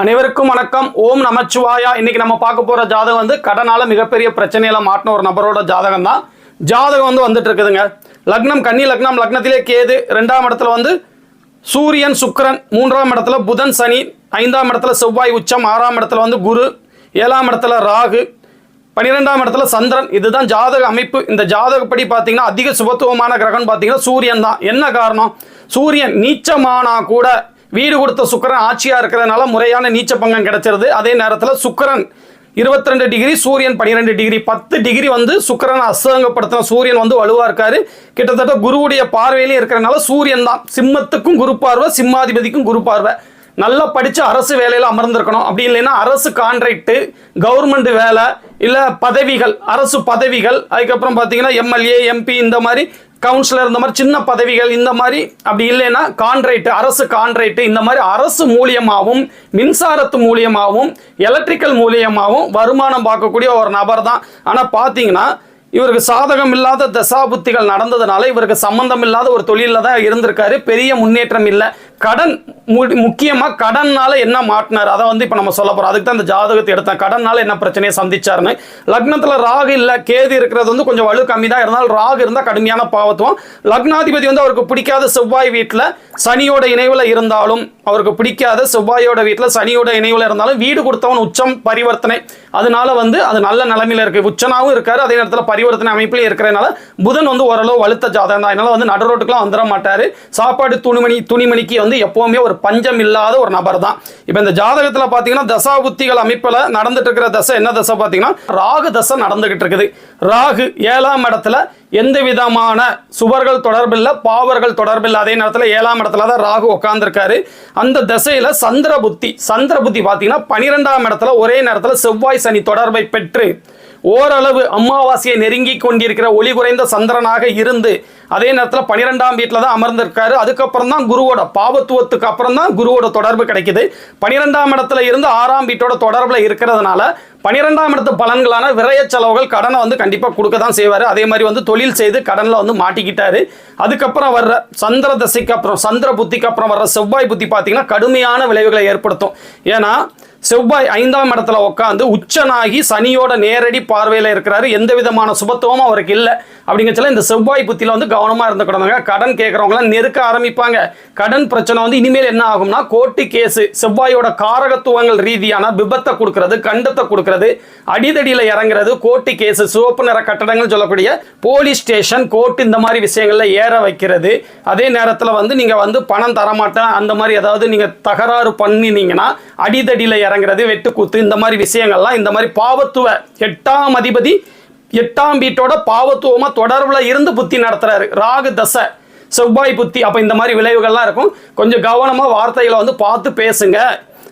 அனைவருக்கும் வணக்கம். ஓம் நமச்சிவாயா. இன்னைக்கு நம்ம பார்க்க போற ஜாதகம் வந்து கடனால மிகப்பெரிய பிரச்சனையில மாட்டின ஒரு நபரோட ஜாதகம் தான். ஜாதகம் வந்து வந்துட்டு இருக்குதுங்க. லக்னம் கன்னி லக்னம் லக்னத்திலே கேது ரெண்டாம் இடத்துல வந்து சூரியன் சுக்கரன் மூன்றாம் இடத்துல புதன் சனி ஐந்தாம் இடத்துல செவ்வாய் உச்சம் ஆறாம் இடத்துல வந்து குரு ஏழாம் இடத்துல ராகு பன்னிரெண்டாம் இடத்துல சந்திரன். இதுதான் ஜாதக அமைப்பு. இந்த ஜாதகப்படி பார்த்தீங்கன்னா அதிக சுபத்துவமான கிரகம் பார்த்தீங்கன்னா சூரியன் தான். என்ன காரணம்? சூரியன் நீச்சமானா கூட வீடு கொடுத்த சுக்கரன் ஆட்சியாக இருக்கிறதுனால முறையான நீச்ச பங்கம் கிடைச்சிருது. அதே நேரத்தில் சுக்கரன் இருபத்தி ரெண்டு டிகிரி சூரியன் 12 டிகிரி பத்து டிகிரி வந்து சுக்கிரனை அசங்கப்படுத்தின சூரியன் வந்து வலுவாக இருக்காரு. கிட்டத்தட்ட குருவுடைய பார்வையிலையும் இருக்கிறனால சூரியன் தான். சிம்மத்துக்கும் குரு பார்வை சிம்மாதிபதிக்கும் குரு பார்வை. நல்லா படித்து அரசு வேலையில் அமர்ந்திருக்கணும். அப்படி இல்லைன்னா அரசு கான்ட்ராக்டு கவர்மெண்ட் வேலை இல்லை பதவிகள் அரசு பதவிகள் அதுக்கப்புறம் பார்த்தீங்கன்னா எம்எல்ஏ எம்பி இந்த மாதிரி கவுன்சிலர் இந்த மாதிரி சின்ன பதவிகள் இந்த மாதிரி அப்படி இல்லைன்னா கான்ட்ரேட்டு அரசு கான்ட்ரேட்டு இந்த மாதிரி அரசு மூலியமாகவும் மின்சாரத்து மூலியமாகவும் எலக்ட்ரிக்கல் மூலியமாகவும் வருமானம் பார்க்கக்கூடிய ஒரு நபர் தான். ஆனால் பார்த்தீங்கன்னா இவருக்கு சாதகம் இல்லாத தசாபுத்திகள் நடந்ததுனால இவருக்கு சம்பந்தம் இல்லாத ஒரு தொழிலில் தான் இருந்திருக்காரு. பெரிய முன்னேற்றம் இல்லை. கடன் முக்கியமாக கடன்னால என்ன மாட்டினார்? அதை வந்து இப்போ நம்ம சொல்ல போகிறோம் அதுக்கு தான் இந்த ஜாதகத்தை எடுத்தேன். கடன்னால என்ன பிரச்சனையை சந்திச்சாருன்னு. லக்னத்தில் ராகு இல்லை கேது இருக்கிறது வந்து கொஞ்சம் வலு கம்மி தான். இருந்தாலும் ராகு இருந்தால் கடுமையான பாவத்துவம். லக்னாதிபதி வந்து அவருக்கு பிடிக்காத செவ்வாய் வீட்டில் சனியோட இணைவில் இருந்தாலும் அவருக்கு பிடிக்காத செவ்வாயோட வீட்டில் சனியோட இணைவில் இருந்தாலும் வீடு கொடுத்தவன் உச்சம் பரிவர்த்தனை. அதனால வந்து அது நல்ல நிலமையில இருக்கு. உச்சனாவும் இருக்காரு. அதே நேரத்தில் பரிவர்த்தனை அமைப்பிலையும் இருக்கிறதுனால புதன் வந்து ஓரளவு வலுத்த ஜாதகம் தான். அதனால வந்து நடு ரோட்டுக்கெல்லாம் வந்துட மாட்டார். சாப்பாடு துணிமணி துணிமணிக்கு வந்து எப்பவுமே ஒரு பஞ்சம் இல்லாத ஒரு நபர் தான் இப்போ இந்த ஜாதகத்தில் பார்த்தீங்கன்னா தசாபுத்திகள் அமைப்பில் நடந்துட்டு இருக்கிற தசை என்ன தசை பார்த்தீங்கன்னா ராகு தசை நடந்துகிட்டு இருக்குது ராகு ஏழாம் இடத்துல எந்த விதமான சுவர்கள் தொடர்பில்லை பாவர்கள் தொடர்பில்லை அதே நேரத்தில் ஏழாம் இடத்துல தான் ராகு உட்காந்துருக்காரு அந்த திசையில சந்திர புத்தி சந்திர புத்தி பார்த்தீங்கன்னா பனிரெண்டாம் இடத்துல ஒரே நேரத்தில் செவ்வாய் சனி தொடர்பை பெற்று ஓரளவு அமாவாசையை நெருங்கி கொண்டிருக்கிற ஒளி குறைந்த சந்திரனாக இருந்து அதே நேரத்தில் பனிரெண்டாம் வீட்டில் தான் அமர்ந்திருக்காரு. அதுக்கப்புறம் தான் குருவோட பாவத்துவத்துக்கு அப்புறம் தான் குருவோட தொடர்பு கிடைக்குது. பன்னிரெண்டாம் இடத்துல இருந்து ஆறாம் வீட்டோட தொடர்பில் இருக்கிறதுனால பன்னிரெண்டாம் இடத்து பலன்களான விரய செலவுகள் கடனை வந்து கண்டிப்பாக கொடுக்க தான் செய்வார். அதே மாதிரி வந்து தொழில் செய்து கடனில் வந்து மாட்டிக்கிட்டாரு. அதுக்கப்புறம் வர்ற சந்திர தசைக்கு அப்புறம் சந்திர புத்திக்கு அப்புறம் வர்ற செவ்வாய் புத்தி பார்த்தீங்கன்னா கடுமையான விளைவுகளை ஏற்படுத்தும். ஏன்னா செவ்வாய் ஐந்தாம் இடத்துல உட்காந்து உச்சனாகி சனியோட நேரடி பார்வையில் இருக்கிறாரு. எந்த விதமான சுபத்துவமும் அவருக்கு இல்லை. அப்படிங்கச்சல இந்த செவ்வாய் புத்தியில் வந்து கவனமாக இருந்துக்கிடணுங்க கடன் கேட்குறவங்களாம் நெருக்க ஆரம்பிப்பாங்க. கடன் பிரச்சனை வந்து இனிமேல் என்ன ஆகும்னா கோர்ட்டு கேஸு செவ்வாயோட காரகத்துவங்கள் ரீதியான விபத்தை கொடுக்கறது கண்டத்தை கொடுக்கறது அடிதடியில் இறங்குறது கோர்ட்டு கேஸு சிவப்பு நிற கட்டடங்கள் சொல்லக்கூடிய போலீஸ் ஸ்டேஷன் கோர்ட் இந்த மாதிரி விஷயங்களில் ஏற வைக்கிறது. அதே நேரத்தில் வந்து நீங்கள் வந்து பணம் தரமாட்டேன் அந்த மாதிரி ஏதாவது நீங்கள் தகராறு பண்ணினீங்கன்னா அடிதடியில் இறங்குறது வெட்டுக்கூத்து இந்த மாதிரி விஷயங்கள்லாம் இந்த மாதிரி பாவத்துவ எட்டாம் அதிபதி எட்டாம் வீட்டோட பாவத்துவமாக தொடர்பில் இருந்து புத்தி நடத்துறாரு. ராகு தசை செவ்வாய் புத்தி அப்போ இந்த மாதிரி விளைவுகள்லாம் இருக்கும். கொஞ்சம் கவனமாக வார்த்தைகளை வந்து பார்த்து பேசுங்க.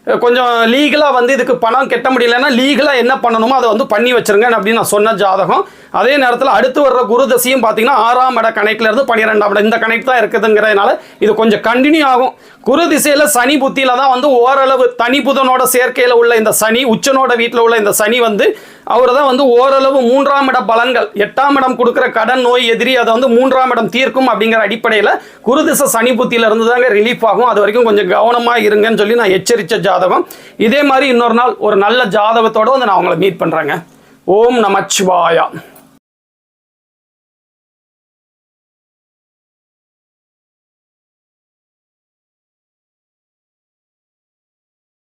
கொஞ்சம் லீகலாக வந்து இதுக்கு பணம் கெட்ட முடியலன்னா லீகலாக என்ன பண்ணணுமோ அதை வந்து பண்ணி வச்சுருங்க அப்படின்னு நான் சொன்ன ஜாதகம். அதே நேரத்தில் அடுத்து வர்ற குரு தசையும் பார்த்தீங்கன்னா ஆறாம் இட கணக்கிலிருந்து பன்னிரெண்டாம் இடம் இந்த கணக்கு தான் இருக்குதுங்கிறதுனால இது கொஞ்சம் கண்டினியூ ஆகும். குரு திசையில் சனி புத்தியில் தான் வந்து ஓரளவு தனி புதனோட சேர்க்கையில் உள்ள இந்த சனி உச்சனோட வீட்டில் உள்ள இந்த சனி வந்து அவர் தான் வந்து ஓரளவு மூன்றாம் இட பலன்கள் எட்டாம் இடம் கொடுக்குற கடன் நோய் எதிரி அதை வந்து மூன்றாம் இடம் தீர்க்கும் அப்படிங்கிற அடிப்படையில் குரு திசை சனி புத்தியிலிருந்து தாங்க ரிலீஃப் ஆகும். அது வரைக்கும் கொஞ்சம் கவனமாக இருங்கன்னு சொல்லி நான் எச்சரித்த ஜா ஜாதகம். இதே மாதிரி இன்னொரு நாள் ஒரு நல்ல ஜாதகத்தோட வந்து நான் உங்களை மீட் பண்ணுறேங்க ஓம் நமச்சிவாயா.